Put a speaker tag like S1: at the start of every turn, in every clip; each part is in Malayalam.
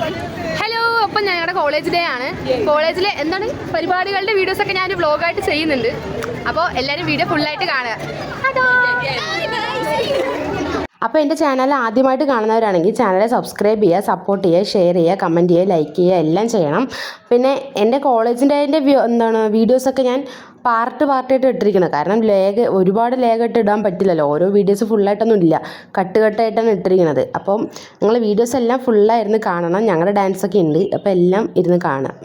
S1: ഹലോ അപ്പം ഞങ്ങളുടെ കോളേജ് ഡേ ആണ്. കോളേജിലെ എന്താണ്? പരിപാടികളുടെ വീഡിയോസ് ഒക്കെ ഞാൻ വ്ളോഗായിട്ട് ചെയ്യുന്നുണ്ട്. അപ്പോൾ എല്ലാവരും വീഡിയോ ഫുള്ളായിട്ട് കാണുക.
S2: അപ്പോൾ എന്റെ ചാനൽ ആദ്യമായിട്ട് കാണുന്നവരാണെങ്കിൽ ചാനൽ സബ്സ്ക്രൈബ് ചെയ്യുക സപ്പോർട്ട് ചെയ്യുക ഷെയർ ചെയ്യുക കമന്റ് ചെയ്യുക ലൈക്ക് ചെയ്യുക എല്ലാം ചെയ്യണം. പിന്നെ എന്റെ കോളേജിന്റെ എന്താണ് എന്താണ് വീഡിയോസൊക്കെ ഞാൻ പാർട്ട് പാർട്ടായിട്ട് ഇട്ടിരിക്കുന്നത് കാരണം ലേഗ് ഒരുപാട് ലേഗായിട്ട് ഇടാൻ പറ്റില്ലല്ലോ. ഓരോ വീഡിയോസ് ഫുള്ളായിട്ടൊന്നും ഇല്ല. കട്ട് കട്ടായിട്ടാണ് ഇട്ടിരിക്കുന്നത് അപ്പം നിങ്ങൾ വീഡിയോസ് എല്ലാം ഫുള്ളായിരുന്നു കാണണം. ഞങ്ങളുടെ ഡാൻസ് ഒക്കെ ഉണ്ട് അപ്പോൾ എല്ലാം ഇരുന്ന് കാണാം.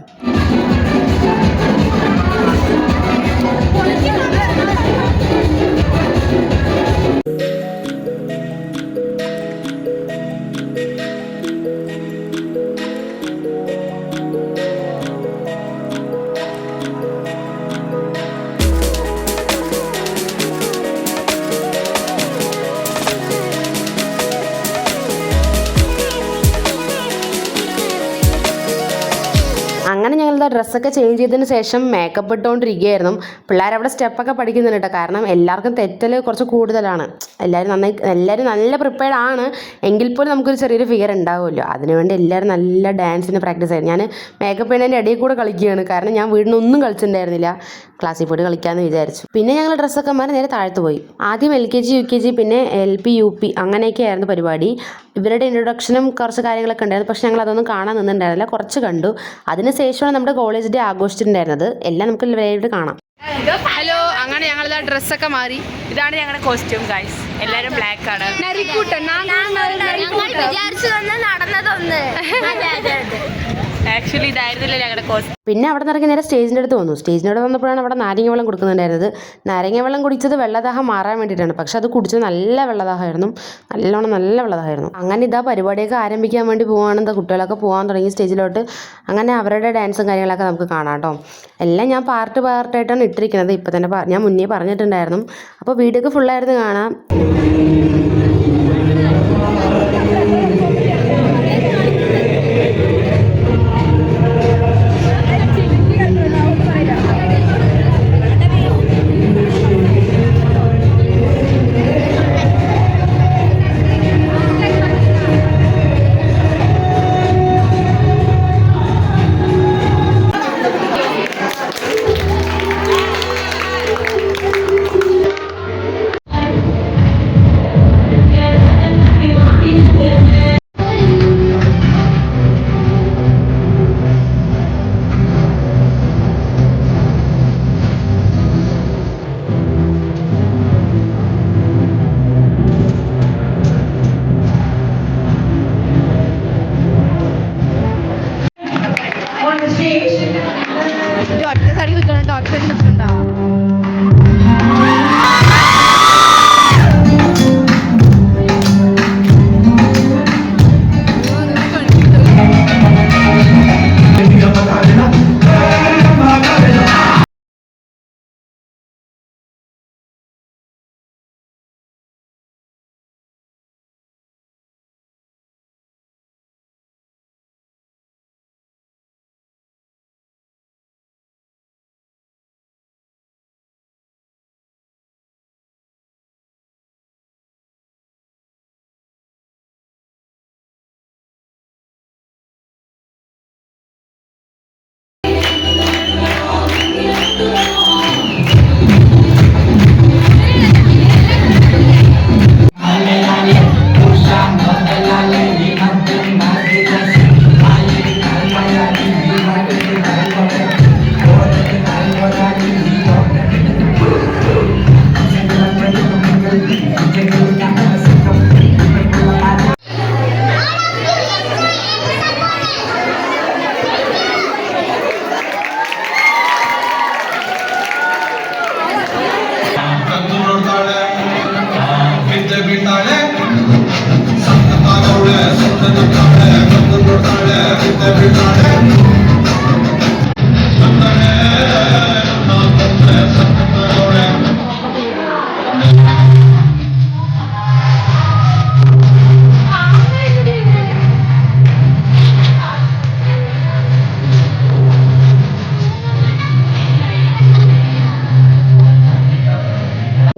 S2: അങ്ങനെ ഡ്രസ്സൊക്കെ ചേഞ്ച് ചെയ്തതിന് ശേഷം മേക്കപ്പ് ഇട്ടുകൊണ്ടിരിക്കുകയായിരുന്നു പിള്ളേരവിടെ സ്റ്റെപ്പൊക്കെ പഠിക്കുന്നുണ്ട് കേട്ടോ കാരണം എല്ലാവർക്കും തെറ്റൽ കുറച്ച് കൂടുതലാണ്. എല്ലാവരും നന്നായി എല്ലാവരും നല്ല പ്രിപ്പയർഡ് ആണ്. എങ്കിൽ പോലും നമുക്കൊരു ചെറിയൊരു ഫിഗർ ഉണ്ടാവുമല്ലോ. അതിനുവേണ്ടി എല്ലാവരും നല്ല ഡാൻസിന് പ്രാക്ടീസ് ആയിരുന്നു. ഞാൻ മേക്കപ്പ് ചെയ്യുന്നതിന്റെ ഇടയിൽ കൂടെ കളിക്കുകയാണ്. കാരണം ഞാൻ വീടിനൊന്നും കളിച്ചിട്ടുണ്ടായിരുന്നില്ല. ക്ലാസ്സിൽ പോയിട്ട് കളിക്കാമെന്ന് വിചാരിച്ചു. പിന്നെ ഞങ്ങൾ ഡ്രസ്സൊക്കെ മാറി നേരെ താഴത്ത് പോയി. ആദ്യം L K G U K G പിന്നെ എൽ പി യു പി അങ്ങനെയൊക്കെ ആയിരുന്നു പരിപാടി. ഇവരുടെ ഇൻട്രൊഡക്ഷനും കുറച്ച് കാര്യങ്ങളൊക്കെ ഉണ്ടായിരുന്നു. പക്ഷേ ഞങ്ങൾ അതൊന്നും കാണാൻ നിന്നിട്ടുണ്ടായിരുന്നില്ല. കുറച്ച് കണ്ടു. അതിനുശേഷമാണ് നമ്മുടെ കോളേജ് ഡേ ആഘോഷിച്ചിട്ടുണ്ടായിരുന്നത്. എല്ലാം നമുക്ക് ലൈവായിട്ട് കാണാം.
S1: ഹലോ അങ്ങനെ ഞങ്ങൾ ഡ്രസ്സൊക്കെ മാറി.
S3: ഇതാണ് ഞങ്ങളുടെ കോസ്റ്റ്യൂം ഗൈസ് എല്ലാരും ബ്ലാക്ക് ആണ്.
S1: നരിക്കൂട്ടൻ
S4: ഞങ്ങൾ
S3: ആക്ച്വലി ഇതായിരുന്നില്ല ഞങ്ങളുടെ കോഴ്സ്
S2: പിന്നെ അവിടെ ഇറങ്ങി നേരെ സ്റ്റേജിന്റെ അടുത്ത് വന്നു. സ്റ്റേജിന്റെ അടുത്ത് വന്നപ്പോഴാണ് അവിടെ നാരങ്ങ വെള്ളം കൊടുക്കുന്നുണ്ടായിരുന്നത് നാരങ്ങ വെള്ളം കുടിച്ചത് വെള്ളദാഹം മാറാൻ വേണ്ടിയിട്ടാണ്. പക്ഷെ അത് കുടിച്ചത് നല്ല വെള്ളദാഹമായിരുന്നു. നല്ലോണം നല്ല വെള്ളദാഹമായിരുന്നു. അങ്ങനെ ഇതാ പരിപാടിയൊക്കെ ആരംഭിക്കാൻ വേണ്ടി പോവാണ്. എന്താ കുട്ടികളൊക്കെ പോകാൻ തുടങ്ങി സ്റ്റേജിലോട്ട്. അങ്ങനെ അവരുടെ ഡാൻസും കാര്യങ്ങളൊക്കെ നമുക്ക് കാണാം കേട്ടോ എല്ലാം ഞാൻ പാർട്ട് പാർട്ടായിട്ടാണ് ഇട്ടിരിക്കുന്നത്. ഇപ്പം തന്നെ ഞാൻ മുന്നേ പറഞ്ഞിട്ടുണ്ടായിരുന്നു. അപ്പോൾ വീഡിയോ ഒക്കെ ഫുള്ളായിരുന്നു കാണാം.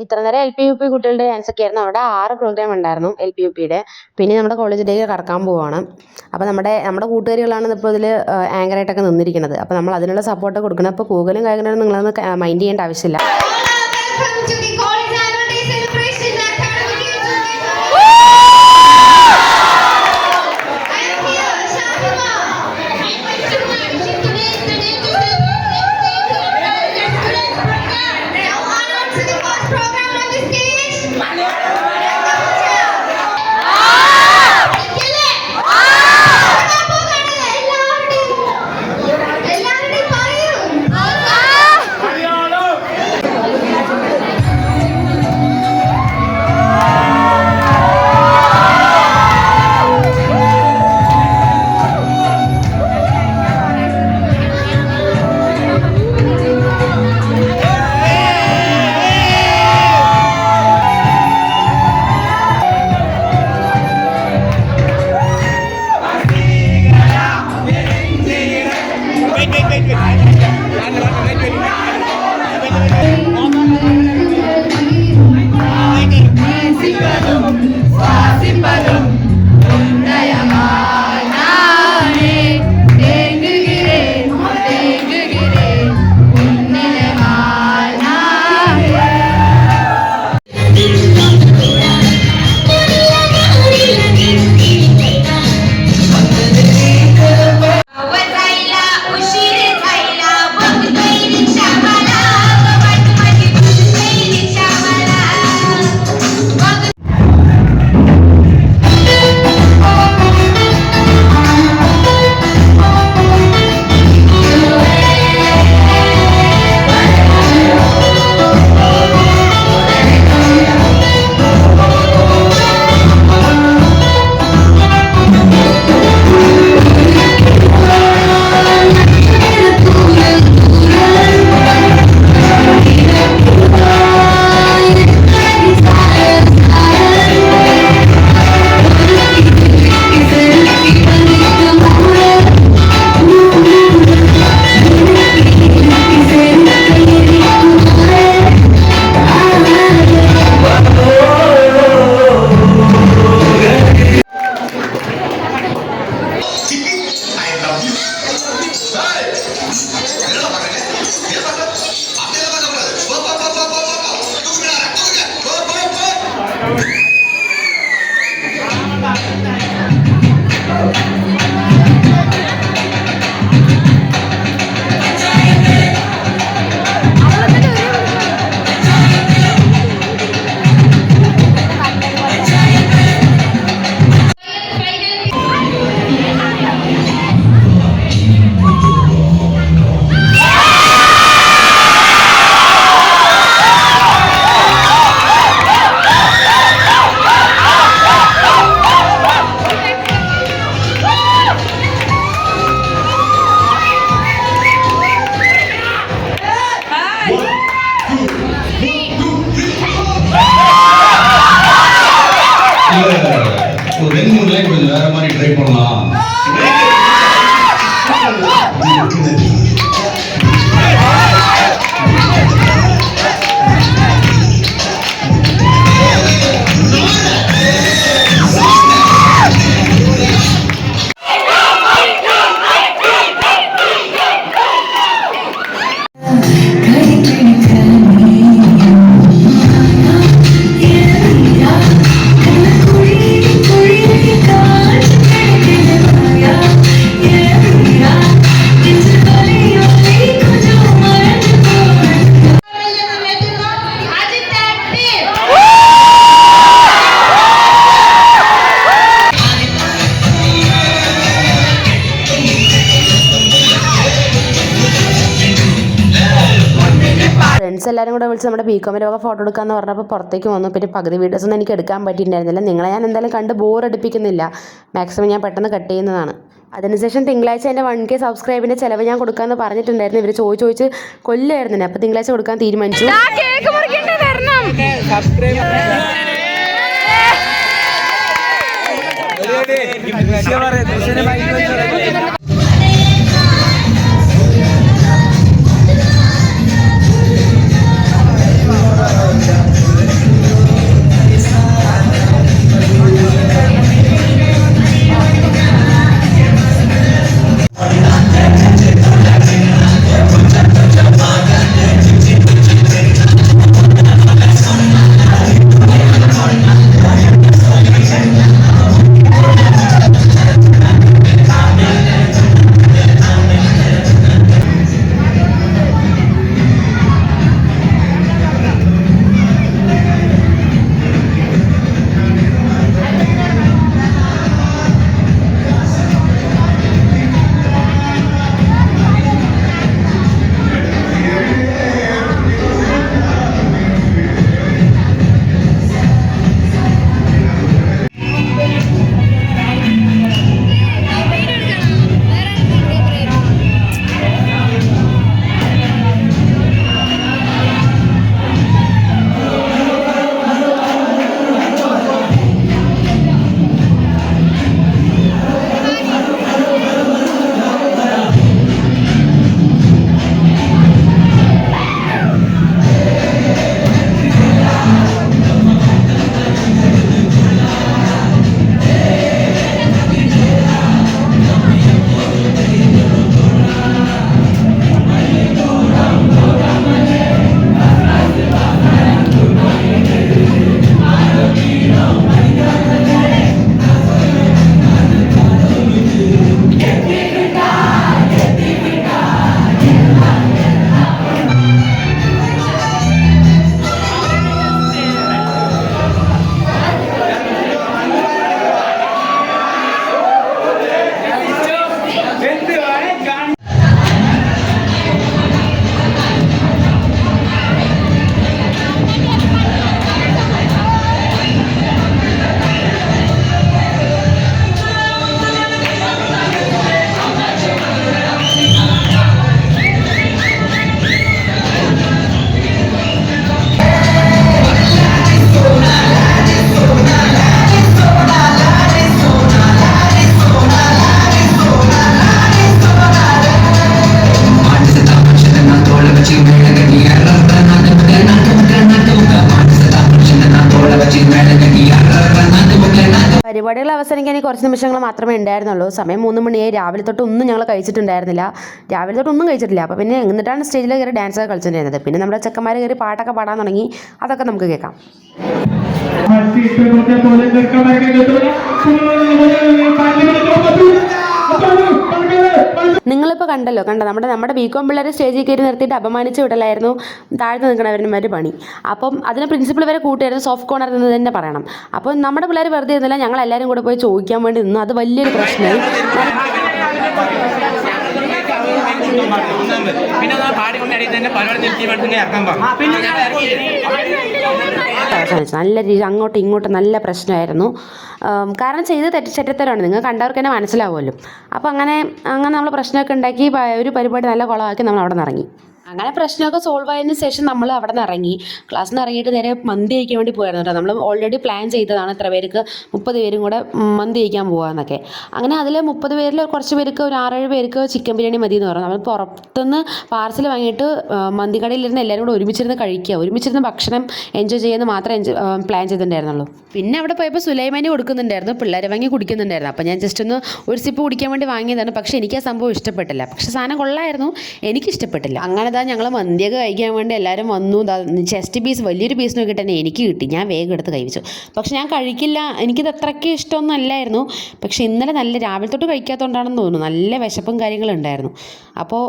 S5: ഇത്ര നേരം എൽ പി യു പി കുട്ടികളുടെ ഡാൻസ് ഒക്കെ ആയിരുന്നു അവിടെ ആറ് പ്രോഗ്രാം ഉണ്ടായിരുന്നു എൽ പി യു പിയുടെ പിന്നെ നമ്മുടെ കോളേജിലേക്ക് കടക്കാൻ പോവുകയാണ് അപ്പോൾ നമ്മുടെ നമ്മുടെ കൂട്ടുകാരികളാണ് ഇപ്പോൾ ഇതിൽ ആങ്കറായിട്ടൊക്കെ നിന്നിരിക്കുന്നത്. അപ്പോൾ നമ്മൾ അതിനുള്ള സപ്പോർട്ട് കൊടുക്കണം. അപ്പോൾ കൂകലും കാര്യങ്ങളും നിങ്ങളൊന്ന് മൈൻഡ് ചെയ്യേണ്ട ആവശ്യമില്ല. Swazimbalo, Unayama. Oh, വിളിച്ച് നമ്മുടെ ബികോമിന്റെ വക ഫോട്ടോ എടുക്കാമെന്ന് പറഞ്ഞപ്പോൾ പുറത്തേക്ക് വന്നു. പിന്നെ പകുതി വീഡിയോസ് ഒന്നും എനിക്ക് എടുക്കാൻ പറ്റിയിട്ടുണ്ടായിരുന്നില്ല. നിങ്ങളെ ഞാൻ എന്തായാലും കണ്ട് ബോർ അടുപ്പിക്കുന്നില്ല. മാക്സിമം ഞാൻ പെട്ടെന്ന് കട്ട് ചെയ്യുന്നതാണ്. അതിനുശേഷം തിങ്കളാഴ്ച എന്റെ വൺ കെ സബ്സ്ക്രൈബിന്റെ ചിലവ് ഞാൻ കൊടുക്കാമെന്ന് പറഞ്ഞിട്ടുണ്ടായിരുന്നു. ഇവർ ചോദിച്ച് ചോദിച്ച് കൊല്ലായിരുന്നു അപ്പോൾ തിങ്കളാഴ്ച കൊടുക്കാൻ തീരുമാനിച്ചു.
S6: ആ
S2: പരിപാടികൾ അവസാനിക്കാൻ കുറച്ച് നിമിഷങ്ങൾ മാത്രമേ ഉണ്ടായിരുന്നുള്ളൂ സമയം മൂന്ന് മണിയായി രാവിലെ തൊട്ട് ഒന്നും ഞങ്ങൾ കഴിച്ചിട്ടുണ്ടായിരുന്നില്ല രാവിലെ തൊട്ട് ഒന്നും കഴിച്ചിട്ടില്ല അപ്പോൾ പിന്നെ എന്നിട്ടാണ് സ്റ്റേജിൽ കയറി ഡാൻസ് ഒക്കെ കളിച്ചിട്ടുണ്ടായിരുന്നത് പിന്നെ നമ്മുടെ ചെക്കന്മാർ കയറി പാട്ടൊക്കെ പാടാൻ തുടങ്ങി അതൊക്കെ നമുക്ക് കേൾക്കാം നിങ്ങളിപ്പോൾ കണ്ടല്ലോ കണ്ടോ? നമ്മുടെ നമ്മുടെ ബി കോം പിള്ളേരെ സ്റ്റേജിൽ കയറി നിർത്തിയിട്ട് അപമാനിച്ച് വിടലായിരുന്നു. താഴ്ന്നു നിൽക്കണവരുടെ പണി. അപ്പം അതിന് പ്രിൻസിപ്പൾ വരെ കൂട്ടിയായിരുന്നു സോഫ്റ്റ് കോർണർ എന്ന് തന്നെ പറയണം. അപ്പോൾ നമ്മുടെ പിള്ളേർ വെറുതെ ഇരുന്നില്ല ഞങ്ങൾ എല്ലാവരും കൂടെ പോയി ചോദിക്കാൻ വേണ്ടി നിന്നു. അത് വലിയൊരു പ്രശ്നമായി.
S7: പിന്നെ ഒന്ന് പാടിക്കൊണ്ടടിയിൽ തന്നെ പരിപാടി നിർത്തി പഠിച്ചിങ്ങനെ ഇറക്കാൻ പറഞ്ഞു.
S2: അവസാനിച്ചു നല്ല രീതി അങ്ങോട്ടും ഇങ്ങോട്ടും നല്ല പ്രശ്നമായിരുന്നു. കാരണം ചെയ്ത് തെറ്റ് ചെറ്റത്തരമാണ് നിങ്ങൾ കണ്ടവർക്ക് തന്നെ മനസ്സിലാവുമല്ലോ. അപ്പോൾ അങ്ങനെ അങ്ങനെ നമ്മൾ പ്രശ്നമൊക്കെ ഉണ്ടാക്കി ഒരു പരിപാടി നല്ല കുളമാക്കി നമ്മൾ അവിടെ നിന്ന് ഇറങ്ങി അങ്ങനെ പ്രശ്നമൊക്കെ സോൾവ് ആയതിനു ശേഷം നമ്മൾ അവിടെ നിന്ന് ഇറങ്ങി. ക്ലാസ്സിൽ നിന്ന് ഇറങ്ങിയിട്ട് നേരെ മന്തി കഴിക്കാൻ വേണ്ടി പോയായിരുന്നു കേട്ടോ. നമ്മൾ ഓൾറെഡി പ്ലാൻ ചെയ്തതാണ് ഇത്ര പേർക്ക് മുപ്പത് പേരും കൂടെ മന്തി കഴിക്കാൻ പോകാമെന്നൊക്കെ അങ്ങനെ അതിൽ മുപ്പത് പേരിൽ കുറച്ച് പേർക്ക് ഒരു ആറേഴ് പേർക്ക് ചിക്കൻ ബിരിയാണി മതി എന്ന് പറഞ്ഞു. നമ്മൾ പുറത്തുനിന്ന് പാർസൽ വാങ്ങിയിട്ട് മന്തി കടയിലിരുന്ന് എല്ലാവരും കൂടെ ഒരുമിച്ചിരുന്ന് കഴിക്കുക. ഒരുമിച്ചിരുന്ന് ഭക്ഷണം എൻജോയ് ചെയ്യുന്നത് മാത്രമേ എൻജോയ് പ്ലാൻ ചെയ്തിട്ടുണ്ടായിരുന്നുള്ളൂ. പിന്നെ അവിടെ പോയപ്പോൾ സുലൈമാനി കൊടുക്കുന്നുണ്ടായിരുന്നു. പിള്ളേർ വാങ്ങി കുടിക്കുന്നുണ്ടായിരുന്നു. അപ്പോൾ ഞാൻ ജസ്റ്റ് ഒന്ന് ഒരു സിപ്പ് കുടിക്കാൻ വേണ്ടി വാങ്ങിയതാണ്. പക്ഷേ എനിക്ക് ആ സംഭവം ഇഷ്ടപ്പെട്ടില്ല. പക്ഷേ സാധനം കൊള്ളായിരുന്നു. എനിക്ക് ഇഷ്ടപ്പെട്ടില്ല അങ്ങനെ ഇതാ ഞങ്ങൾ മന്തിയൊക്കെ കഴിക്കാൻ വേണ്ടി എല്ലാവരും വന്നു. ചെസ്റ്റ് പീസ് വലിയൊരു പീസ് നോക്കിയിട്ട് തന്നെ എനിക്ക് കിട്ടി. ഞാൻ വേഗം എടുത്ത് കഴിച്ചു. പക്ഷെ ഞാൻ കഴിക്കില്ല. എനിക്കിത് അത്രയ്ക്ക് ഇഷ്ടമൊന്നും അല്ലായിരുന്നു. പക്ഷെ ഇന്നലെ നല്ല രാവിലെ തൊട്ട് കഴിക്കാത്തതുകൊണ്ടാണെന്ന് തോന്നുന്നു. നല്ല വിശപ്പും കാര്യങ്ങളും ഉണ്ടായിരുന്നു. അപ്പോൾ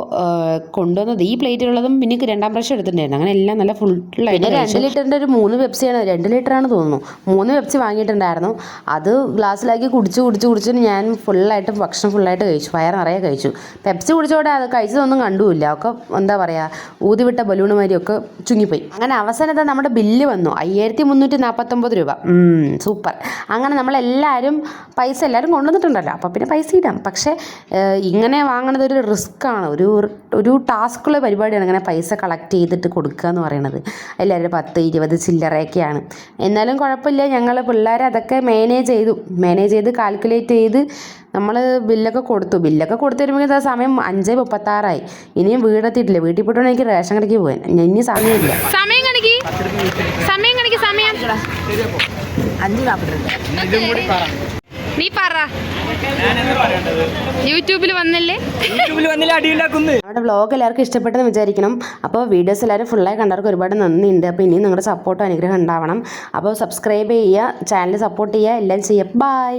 S2: കൊണ്ടുവന്നത് ഈ പ്ലേറ്റിലുള്ളതും പിന്നെ രണ്ടാം പ്രാവശ്യം എടുത്തിട്ടുണ്ടായിരുന്നു. അങ്ങനെ എല്ലാം നല്ല ഫുൾ പിന്നെ രണ്ട് ലിറ്ററിന്റെ ഒരു മൂന്ന് പെപ്സിയാണ് രണ്ട് ലിറ്ററാണ് തോന്നുന്നു. മൂന്ന് പെപ്സി വാങ്ങിയിട്ടുണ്ടായിരുന്നു. അത് ഗ്ലാസ്സിലാക്കി കുടിച്ച് കുടിച്ച് കുടിച്ചിട്ട് ഞാൻ ഫുള്ളായിട്ട് ഭക്ഷണം ഫുള്ളായിട്ട് കഴിച്ചു. വയർ നിറയെ കഴിച്ചു. പെപ്സി കുടിച്ചോടെ അത് കഴിച്ചതൊന്നും കണ്ടുമില്ല ഒക്കെ എന്താ പറയുക ഊതിവിട്ട ബലൂണുമാരിയൊക്കെ ചുങ്ങിപ്പോയി. അങ്ങനെ അവസാനത്തെ നമ്മുടെ ബില്ല് വന്നു അയ്യായിരത്തി മുന്നൂറ്റി നാൽപ്പത്തൊമ്പത് രൂപ സൂപ്പർ. അങ്ങനെ നമ്മളെല്ലാവരും പൈസ എല്ലാവരും കൊണ്ടുവന്നിട്ടുണ്ടല്ലോ അപ്പോൾ പിന്നെ പൈസ ഇടാം. പക്ഷേ ഇങ്ങനെ വാങ്ങുന്നത് ഒരു റിസ്ക്കാണ് ഒരു ഒരു ടാസ്ക്കുള്ള പരിപാടിയാണ് ഇങ്ങനെ പൈസ കളക്ട് ചെയ്തിട്ട് കൊടുക്കുക എന്ന് പറയുന്നത് എല്ലാവരും പത്ത് ഇരുപത് ചില്ലറയൊക്കെയാണ്. എന്നാലും കുഴപ്പമില്ല ഞങ്ങൾ പിള്ളേർ അതൊക്കെ മാനേജ് ചെയ്തു. മാനേജ് ചെയ്ത് കാൽക്കുലേറ്റ് ചെയ്ത് നമ്മൾ ബില്ലൊക്കെ കൊടുത്തു. ബില്ലൊക്കെ കൊടുത്തു വരുമ്പോൾ ആ സമയം അഞ്ച് മുപ്പത്താറായി. ഇനിയും വീടെത്തിയിട്ടില്ല വീട്ടിൽ പോയിട്ട് എനിക്ക് റേഷൻ കടയ്ക്ക് പോകാൻ ഇനി സമയമില്ല.
S1: സമയം കണക്കി. സമയം കണക്കി സമയം. നീ പറ. യൂട്യൂബിൽ വന്നല്ലേ?
S7: യൂട്യൂബിൽ വന്നില്ല അടിയുണ്ടാക്കുന്നു?
S2: നമ്മുടെ വ്ലോഗ് എല്ലാവർക്കും ഇഷ്ടപ്പെട്ടെന്ന് വിചാരിക്കണം. അപ്പോൾ വീഡിയോസ് എല്ലാവരും ഫുള്ളായി കണ്ടവർക്ക് ഒരുപാട് നന്ദിയുണ്ട്. അപ്പോൾ ഇനിയും നിങ്ങളുടെ സപ്പോർട്ടും അനുഗ്രഹം ഉണ്ടാവണം. അപ്പോൾ സബ്സ്ക്രൈബ് ചെയ്യുക ചാനൽ സപ്പോർട്ട് ചെയ്യുക എല്ലാം ചെയ്യുക. ബൈ